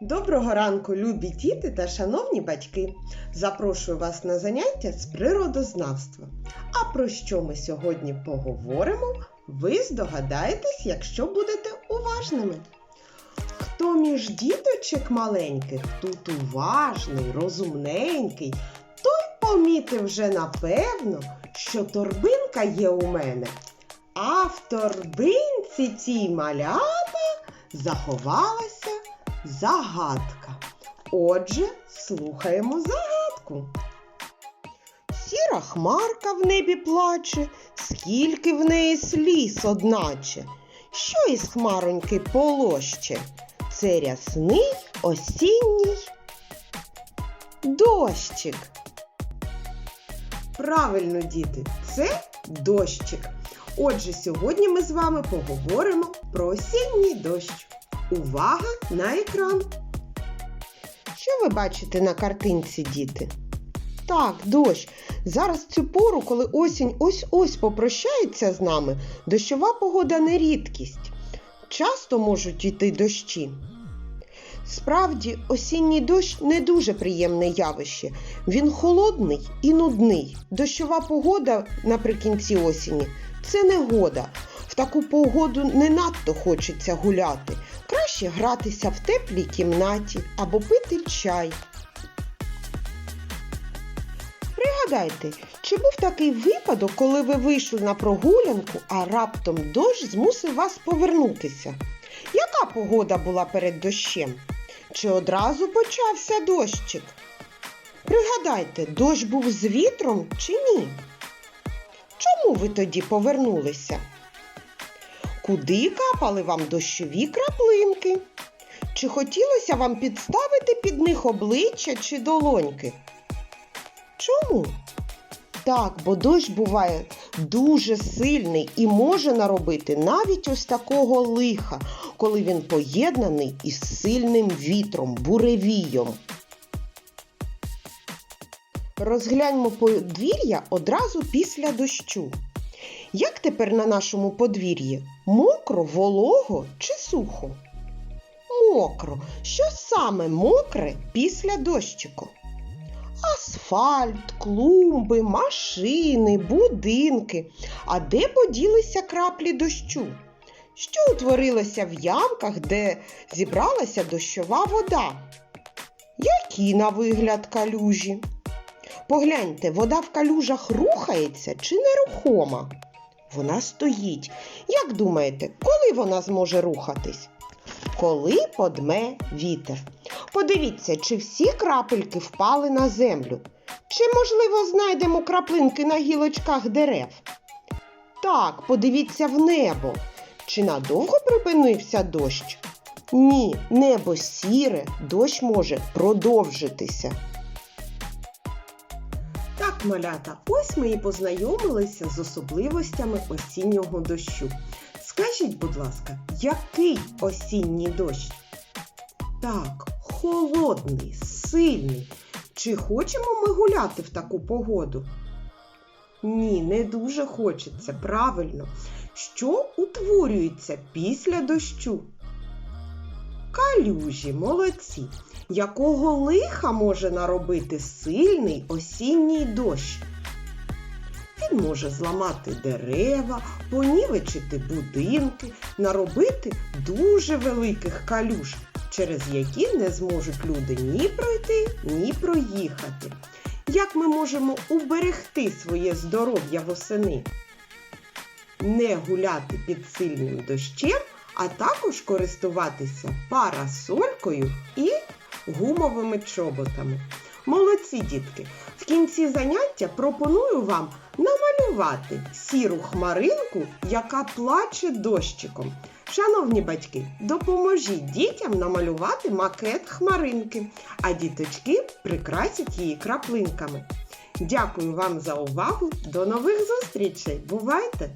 Доброго ранку, любі діти та шановні батьки! Запрошую вас на заняття з природознавства. А про що ми сьогодні поговоримо, ви здогадаєтесь, якщо будете уважними. Хто між діточок маленьких тут уважний, розумненький, той помітив вже напевно, що торбинка є у мене. А в торбинці цій малята заховалася загадка. Отже, слухаємо загадку. Сіра хмарка в небі плаче, скільки в неї сліз одначе. Що із хмароньки полоще? Це рясний осінній дощик. Правильно, діти, це дощик. Отже, сьогодні ми з вами поговоримо про осінній дощ. Увага на екран! Що ви бачите на картинці, діти? Так, дощ. Зараз цю пору, коли осінь ось-ось попрощається з нами, дощова погода не рідкість. Часто можуть йти дощі. Справді, осінній дощ не дуже приємне явище. Він холодний і нудний. Дощова погода наприкінці осені це негода. В таку погоду не надто хочеться гуляти. Краще гратися в теплій кімнаті або пити чай. Пригадайте, чи був такий випадок, коли ви вийшли на прогулянку, а раптом дощ змусив вас повернутися? Яка погода була перед дощем? Чи одразу почався дощик? Пригадайте, дощ був з вітром чи ні? Чому ви тоді повернулися? Куди капали вам дощові краплинки? Чи хотілося вам підставити під них обличчя чи долоньки? Чому? Так, бо дощ буває дуже сильний і може наробити навіть ось такого лиха, коли він поєднаний із сильним вітром, буревієм. Розгляньмо подвір'я одразу після дощу. Як тепер на нашому подвір'ї? Мокро, волого чи сухо? Мокро. Що саме мокре після дощику? Асфальт, клумби, машини, будинки. А де поділися краплі дощу? Що утворилося в ямках, де зібралася дощова вода? Які на вигляд калюжі? Погляньте, вода в калюжах рухається чи нерухома? Вона стоїть. Як думаєте, коли вона зможе рухатись? Коли подме вітер. Подивіться, чи всі крапельки впали на землю. Чи, можливо, знайдемо краплинки на гілочках дерев? Так, подивіться в небо. Чи надовго припинився дощ? Ні, небо сіре, дощ може продовжитися. Малята, ось ми і познайомилися з особливостями осіннього дощу. Скажіть, будь ласка, який осінній дощ? Так, холодний, сильний. Чи хочемо ми гуляти в таку погоду? Ні, не дуже хочеться, правильно. Що утворюється після дощу? Калюжі, молодці. Якого лиха може наробити сильний осінній дощ? Він може зламати дерева, понівечити будинки, наробити дуже великих калюж, через які не зможуть люди ні пройти, ні проїхати. Як ми можемо уберегти своє здоров'я восени? Не гуляти під сильним дощем, а також користуватися парасолькою і гумовими чоботами. Молодці дітки! В кінці заняття пропоную вам намалювати сіру хмаринку, яка плаче дощиком. Шановні батьки, допоможіть дітям намалювати макет хмаринки, а діточки прикрасять її краплинками. Дякую вам за увагу! До нових зустрічей! Бувайте!